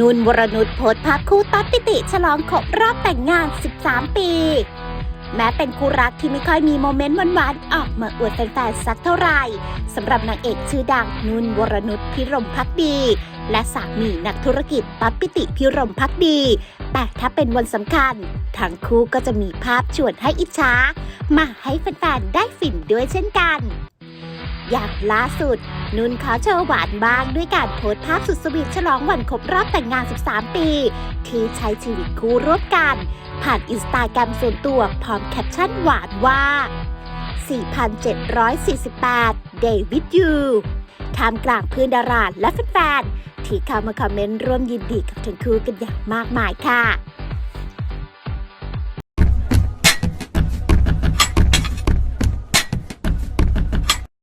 นุ่นวรนุชโพสภาพคู่ตัดปิติฉลองครบรอบแต่งงาน 13 ปี แม้เป็นคู่รักที่ไม่ค่อยมีโมเมนต์หวานๆออกมาอวดแฟนๆสักเท่าไหร่สำหรับนางเอกชื่อดังนุ่นวรนุชพิรมพักดี และสามีนักธุรกิจตัดปิติพิรมพักดี แต่ถ้าเป็นวันสำคัญ ทั้งคู่ก็จะมีภาพชวนให้อิจฉามาให้แฟนๆได้ฟินด้วยเช่นกัน อย่างล่าสุด นุ่นขอโชว์หวานบ้างด้วยการโพสภาพสุดสวีทฉลองวันครบรอบแต่งงาน 13 ปี ที่ใช้ชีวิตคู่ร่วมกัน ผ่านอินสตาแกรมส่วนตัวพร้อมแคปชั่นหวานว่า 4,748 Day with you ท่ามกลางเพื่อนดาราและแฟนๆที่เข้ามาคอมเมนต์ร่วมยินดีกับทั้งคู่กันอย่างมากมายค่ะ